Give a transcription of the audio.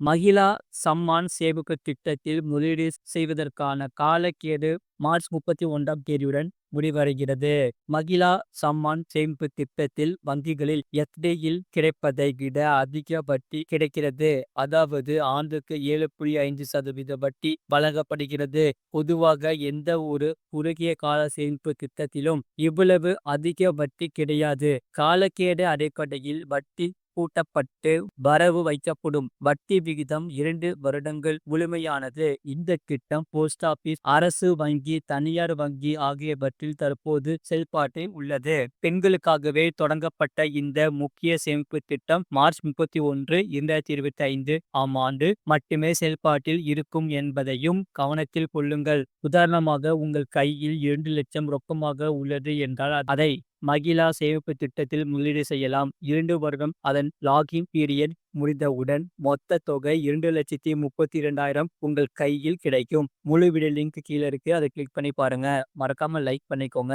மகிழா சம்மான் சேமிப்பு திட்டத்தில் முதலீடு செய்வதற்கான காலக்கேடு மார்ச் முப்பத்தி ஒன்றாம் தேதியுடன் முடிவடைகிறது. மகிழா சம்மான் சேமிப்பு திட்டத்தில் வங்கிகளில் எஃப்டியில் கிடைப்பதை விட அதிக வட்டி கிடைக்கிறது. அதாவது ஆண்டுக்கு ஏழு புள்ளி ஐந்து சதவீத வட்டி வழங்கப்படுகிறது. பொதுவாக எந்த ஒரு குறுகிய கால சேமிப்பு திட்டத்திலும் இவ்வளவு அதிக வட்டி கிடையாது. காலக்கேடு அடிப்படையில் வட்டி கூட்டப்பட்டு வரவு வைக்கப்படும். வட்டி விகிதம் இரண்டு வருடங்கள் முழுமையானது. இந்த திட்டம் போஸ்ட் ஆபீஸ் அரசு வங்கி தனியார் வங்கி ஆகியவற்றில் தற்போது செயல்பாட்டில் உள்ளது. பெண்களுக்காகவே தொடங்கப்பட்ட இந்த முக்கிய சேமிப்பு திட்டம் மார்ச் முப்பத்தி ஒன்று இரண்டாயிரத்தி இருபத்தி ஐந்து ஆம் ஆண்டு மட்டுமே செயல்பாட்டில் இருக்கும் என்பதையும் கவனத்தில் கொள்ளுங்கள். உதாரணமாக உங்கள் கையில் இரண்டு லட்சம் ரொக்கமாக உள்ளது என்றால் அதை மகிழா சேமிப்பு திட்டத்தில் முதலீடு செய்யலாம். இரண்டு வருடம் அதன் லாகிங் பீரியட் முடிந்தவுடன் மொத்த தொகை 2,32,000 உங்கள் கையில் கிடைக்கும். முழு வீடியோ லிங்க் கீழே இருக்கு அதை கிளிக் பண்ணி பாருங்க. மறக்காம லைக் பண்ணிக்கோங்க.